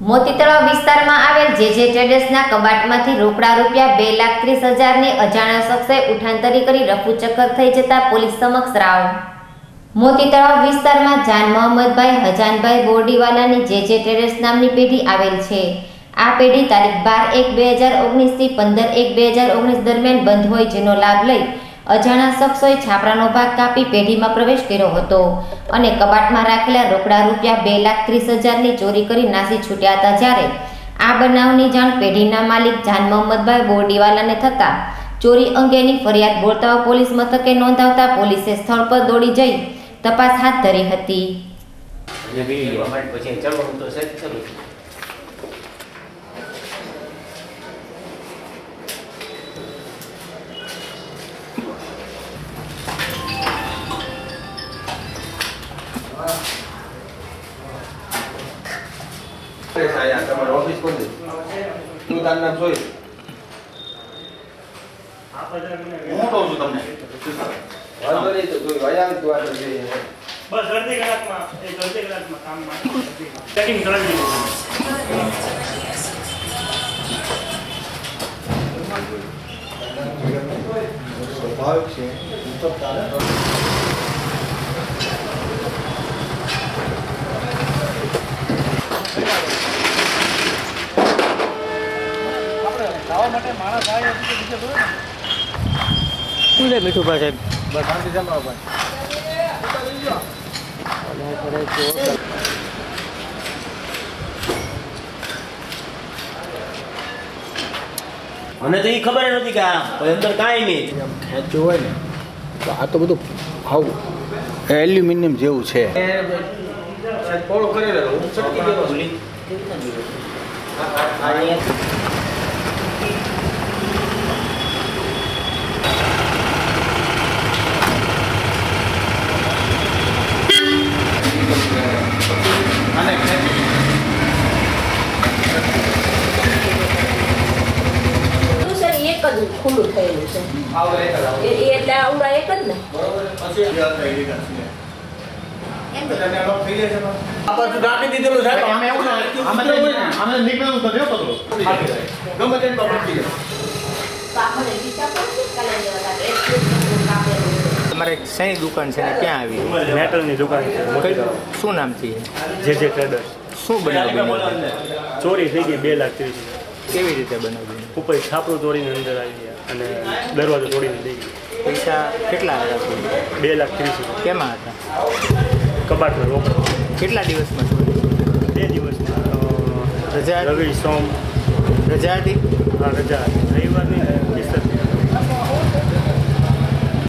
મોતી તળાવ વિસ્તારમાં આવેલ જેજે ટ્રેડર્સના કબાટમાંથી રોકડા રૂપિયા બે લાખ ત્રીસ હજારની અજાણ્યા શખ્સે ઉઠાંતરી કરી રફુચક્કર થઈ જતા પોલીસ સમક્ષ રાવ. મોતી તળાવ વિસ્તારમાં જાન મોહમ્મદભાઈ, હજાનભાઈ બોરડીવાલાની જેજે ટ્રેડર્સ નામની પેઢી આવેલ છે. આ પેઢી તારીખ બાર એક બે હજાર ઓગણીસથી પંદર એક બે હજાર ઓગણીસ દરમિયાન બંધ હોય જેનો લાભ લઈ અજાણા શખ્સોએ છાપરાનો ભાગ કાપી પેઢીમાં પ્રવેશ કર્યો હતો અને કબાટમાં રાખેલા રોકડા રૂપિયા બે લાખ ત્રીસ હજારની ચોરી કરી નાસી છૂટ્યા હતા જ્યારે આ બનાવની જાણ પેઢીના માલિક જાન મોહમ્મદભાઈ બોરડીવાલાને થતા ચોરી અંગેની ફરિયાદ બોલતા પોલીસ મથકે નોંધાવતા પોલીસે સ્થળ પર દોડી જઈ તપાસ હાથ ધરી હતી. તો ચલો આયા તમારી ઓફિસ કોણ છે? હું તારું નામ જોઈ હું કહું છું તમને? વાંધો નહીં તો જોઈ આયા તું બસ અડધી કલાકમાં અડધી કલાકમાં કામમાં ચેકિંગ કરાવી દીધું. સ્વાભાવિક છે શું છે મીઠું ભાઈ સાહેબ બસ શાંતિ જમાવો ભાઈ મને તો એ ખબર નથી કે આ અંદર કાંઈ નહીં ખેંચ્યું હોય ને તો આ તો બધું આવું એલ્યુમિનિયમ જેવું છે સાહેબ પોળો કરેલો હું છટકી ગયો છું. આને ખેંચી. ખુલ્લું છે ને એક જ ખુલ્લું થયેલું છે આવડે એક જ આવડે. એ- એ એટલે આવડા એક જ ને બરોબર પછી બધાને અલગ થઈ જાય છે ને? આ પાછું ઢાંકી દીધેલું સાહેબ આમે એવું ના આમે તો હોય ને આમે નીકળેલું તો દેવો તો ફાટી જાય. ગમે તેની પર ફાટી જાય. તો આપણને બીજા પણ શું કાલે લેવા લાગે? એક જ છે. તમારે શેની દુકાન છે ને ક્યાં આવી? મેટલની દુકાન છે શું નામ છે જે જે ટ્રેડર્સ શું બનાવ્યું ચોરી થઈ ગઈ બે લાખ ત્રીસ કેવી રીતે બનાવ્યું ઉપર છાપરું તોડીને અંદર આવી ગયા. અને દરવાજો તોડીને લઈ ગયો. પૈસા કેટલા હતા બે લાખ ત્રીસ કેમાં હતા? કબાટમાં રોકડ. કેટલા દિવસમાં બે દિવસમાં રજા રવિ સોમ. રજા હતી? હા રજા રવિવારની